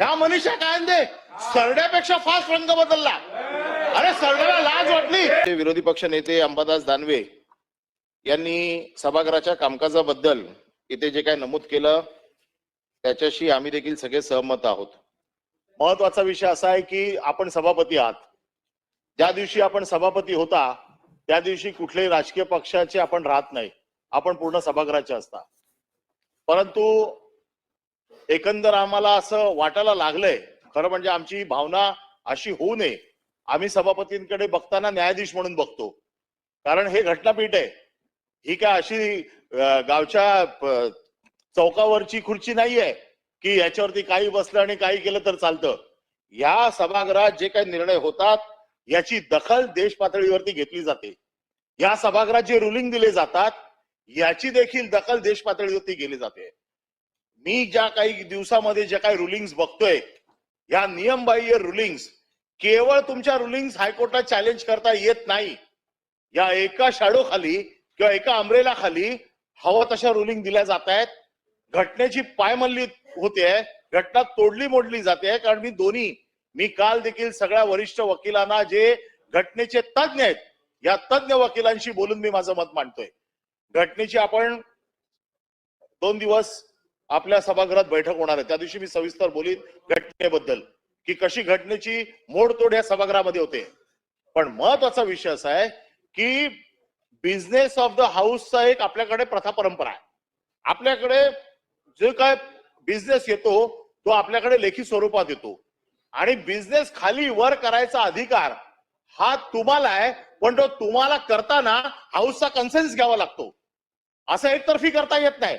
ह्या मनीषा कायंदे सरड्यापेक्षा फास्ट रंग बदलला. अरे सरड्याला लाज वाटली. विरोधी पक्ष नेते अंबादास दानवे यांनी सभागृहाच्या कामकाजाबद्दल इथे जे काय नमूद केलं त्याच्याशी आम्ही देखील सगळे सहमत आहोत. महत्त्वाचा विषय असा आहे की आपण सभापती आहात. ज्या दिवशी आपण सभापती होता त्या दिवशी कुठल्याही राजकीय पक्षाचे आपण राहत नाही. आपण पूर्ण सभागृहाचे असता. परंतु एकंदर आम्हाला असं वाटायला लागलंय. खरं म्हणजे आमची भावना अशी होऊ नये. आम्ही सभापतींकडे बघताना न्यायाधीश म्हणून बघतो. कारण हे घटनापीठ आहे. ही काय अशी गावच्या चौकावरची खुर्ची नाहीये की याच्यावरती काही बसलं आणि काही केलं तर चालतं. या सभागृहात जे काही निर्णय होतात याची दखल देश पातळीवरती घेतली जाते. या सभागृहात जे रुलिंग दिले जातात याची देखील दखल देश पातळीवरती केली जाते. मी ज्या काही दिवसामध्ये ज्या काही रुलिंग्स बघतोय या नियमबाह्य रुलिंग्स केवळ तुमच्या रुलिंग्स हायकोर्टात चॅलेंज करता येत नाही. या एका शाडो खाली किंवा एका अमरेला खाली हवं तशा रुलिंग दिल्या जात आहेत. घटनेची पायमल्ली होते घटना तोडली मोडली जाते कारण मी दोन्ही मी काल देखील सगळ्या वरिष्ठ वकिलांना जे घटनेचे तज्ज्ञ आहेत या तज्ञ वकिलांशी बोलून मी माझं मत मांडतोय. घटनेची आपण दोन दिवस आपल्या सभागृहात बैठक होणार आहे. त्या दिवशी मी सविस्तर बोलीन घटनेबद्दल की कशी घटनेची मोडतोड या सभागृहामध्ये होते. पण महत्त्वाचा विषय असा आहे की बिझनेस ऑफ द हाऊसचा एक आपल्याकडे प्रथा परंपरा आहे. आपल्याकडे जे काय बिझनेस येतो तो आपल्याकडे लेखी स्वरूपात येतो. आणि बिझनेस खाली वर करायचा अधिकार हा तुम्हाला आहे पण तो तुम्हाला करताना हाऊसचा कन्सेन्स घ्यावा लागतो. असं एकतर्फी करता येत नाही.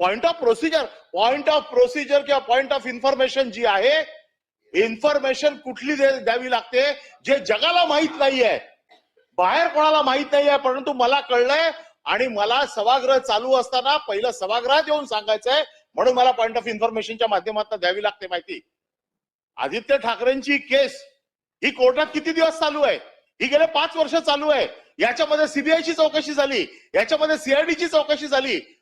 point of procedure point of procedure किंवा पॉइंट ऑफ इन्फॉर्मेशन जी आहे इन्फॉर्मेशन कुठली द्यावी लागते जे जगाला माहीत नाहीये. बाहेर कोणाला माहीत नाहीये परंतु मला कळलंय आणि मला सभागृह चालू असताना पहिलं सभागृहात येऊन सांगायचंय म्हणून मला पॉइंट ऑफ इन्फॉर्मेशनच्या माध्यमातून द्यावी लागते माहिती. आदित्य ठाकरेंची केस ही कोर्टात किती दिवस चालू आहे? ही गेले पाच वर्ष चालू आहे. याच्यामध्ये सीबीआयची चौकशी झाली. याच्यामध्ये सीआयडीची चौकशी झाली.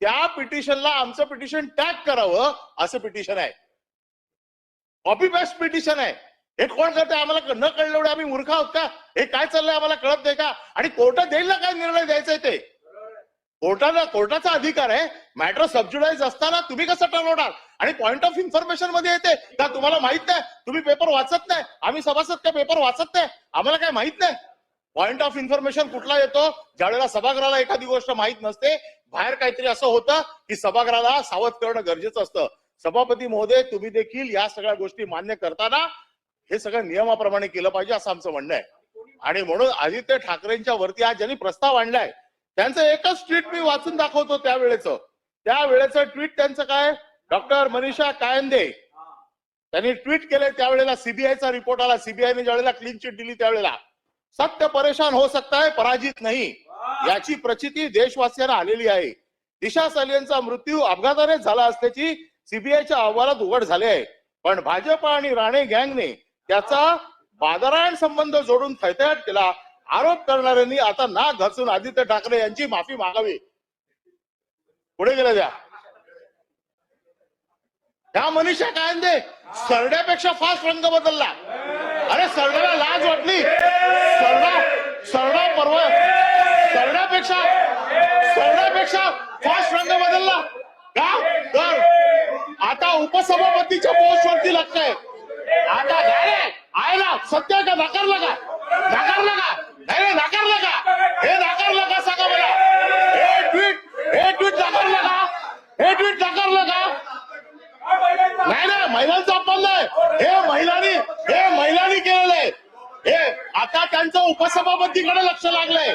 त्या पिटिशनला आमचं पिटिशन टॅग करावं असं पिटिशन आहे. कॉपी पेस्ट पिटिशन आहे. हे कोण करते आम्हाला न कळलं एवढे आम्ही मूर्ख आहोत का? हे काय चाललंय? आम्हाला कळत नाही का? आणि कोर्टात देईल ना काय निर्णय द्यायचा ते? कोर्टाला कोर्टाचा अधिकार आहे. मॅटर सबज्युडाईज असताना तुम्ही कसं ठरवणार आणि पॉइंट ऑफ इन्फॉर्मेशनमध्ये येते का तुम्हाला माहीत नाही? तुम्ही पेपर वाचत नाही. आम्ही सभासद का पेपर वाचत नाही? आम्हाला काय माहीत नाही? पॉइंट ऑफ इन्फॉर्मेशन कुठला येतो? ज्यावेळेला सभागृहाला एखादी गोष्ट माहीत नसते बाहेर काहीतरी असं होतं की सभागृहाला सावध करणं गरजेचं असतं. सभापती महोदय तुम्ही देखील या सगळ्या गोष्टी मान्य करताना हे सगळं नियमाप्रमाणे केलं पाहिजे असं आमचं म्हणणं आहे. आणि म्हणून आदित्य ठाकरेंच्या वरती आज ज्यांनी प्रस्ताव आणलाय त्यांचं एकच ट्विट मी वाचून दाखवतो त्यावेळेच. त्यावेळेचं ट्विट त्यांचं काय? डॉक्टर मनीषा कायंदे. त्यांनी ट्विट केले त्यावेळेला सीबीआयचा रिपोर्ट आला. सीबीआयने ज्यावेळेला क्लीन चिट दिली त्यावेळेला. सत्य परेशान हो सकता है पराजित नाही. याची प्रचिती देशवासियांना आलेली आहे. दिशा सलियनचा मृत्यू अपघाताने झाला असल्याची सीबीआयच्या अहवालात उघड झाले आहे. पण भाजप आणि राणे गँगने त्याचा बादरायण संबंध जोडून थैथयाट केला. आरोप करणाऱ्यांनी आता नाक घासून आदित्य ठाकरे यांची माफी मागावी. पुढे गेल्या द्या. ह्या मनीषा कायंदे सरड्यापेक्षा फास्ट रंग बदलला. अरे सरड्याला लाज वाटली. सरडा सरडा परवा सरड्यापेक्षा सरड्यापेक्षा फास्ट रंग बदलला. का तर आता उपसभापतीच्या पोस्ट वरती लागतंय आता डायरेक्ट रे, आहे ना सत्य का नाकारलं का? नाकारलं का? नाही नाकारलं का? हे नाकारलं का? सांगा मला हे ट्विट हे ट्विट नाकारलं का? हे ट्विट नाकारलं का? नाही ना महिलांचा अपमान नाही. हे महिलांनी हे महिलांनी केलेलं आहे. हे आता त्यांचं उपसभापतीकडे लक्ष लागलंय.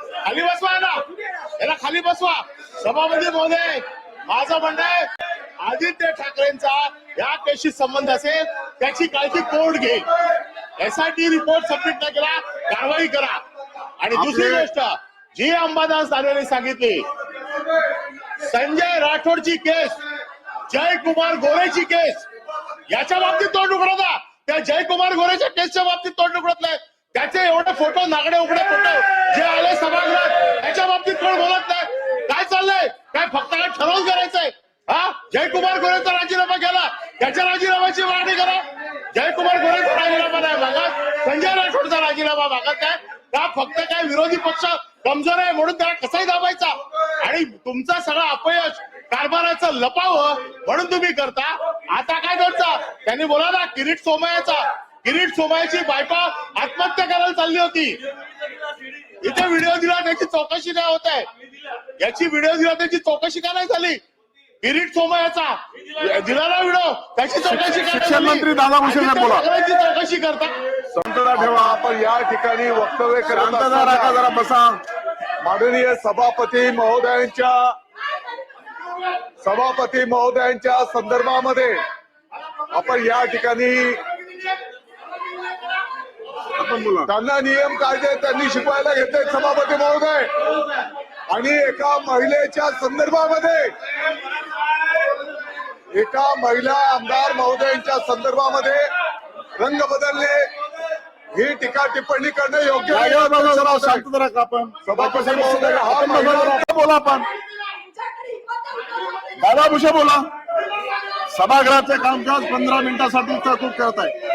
खाली बसवा ना. याला खाली बसवा. सभापती महोदय माझं म्हणणं आहे आदित्य ठाकरेंचा या केशी संबंध असेल त्याची काळजी कोर्ट घेईल? एसआयटी रिपोर्ट सबमिट न केला कारवाई करा. आणि दुसरी गोष्ट जी अंबादास दानवेने सांगितली संजय राठोडची केस जयकुमार गोरेची केस याच्या बाबतीत तोंड उघडता त्या जयकुमार गोरेच्या केसच्या बाबतीत तोंड उघडत नाही. त्याचे एवढे फोटो नागडे उघडे फोटो जे आले सभागृहात त्याच्या बाबतीत कोण बोलत नाही. काय चाललंय? काय फक्त काय ठरवून करायचंय? हा? जयकुमार गोरेचा राजीनामा केला. त्याच्या राजीनाम्याची मागणी करा. जयकुमार गोरेचा राजीनामा नाही मागत संजय राठोडचा राजीनामा मागत काय? का फक्त काय विरोधी पक्ष कमजोर आहे म्हणून त्याला कसाही दाबायचा? आणि तुमचा सगळा अपयश कारभाराचं लपावं म्हणून तुम्ही करता. आता काय करता? त्यांनी बोला ना किरीट सोमयाचा किरीट सोमयाची बायपा आत्महत्या करायला चालली होती. इथे व्हिडिओ दिला त्याची चौकशी नाही होत आहे? याची व्हिडिओ दिला त्याची चौकशी का नाही झाली? किरीट सोमयाचा दिला ना व्हिडिओ त्याची चौकशी शिक्षण? मंत्री दादा साहेब बोला. चौकशी करता. शांतता ठेवा आपण या ठिकाणी वक्तव्य करत जरा बसा. माननीय सभापती महोदयांच्या सभापती महोदयांच्या संदर्भामध्ये आपण या ठिकाणी त्यांना नियम कायदे त्यांनी शिकवायला घेतले सभापती महोदय. आणि एका महिलेच्या संदर्भामध्ये एका महिला आमदार महोदयांच्या संदर्भामध्ये रंग बदलले ही टीका टिप्पणी करणं योग्य सभापती महोदय हा. बोला आपण? दादा भुसे बोला. सभागृहाचे कामकाज पंधरा मिनिटासाठी तहकूब करत आहे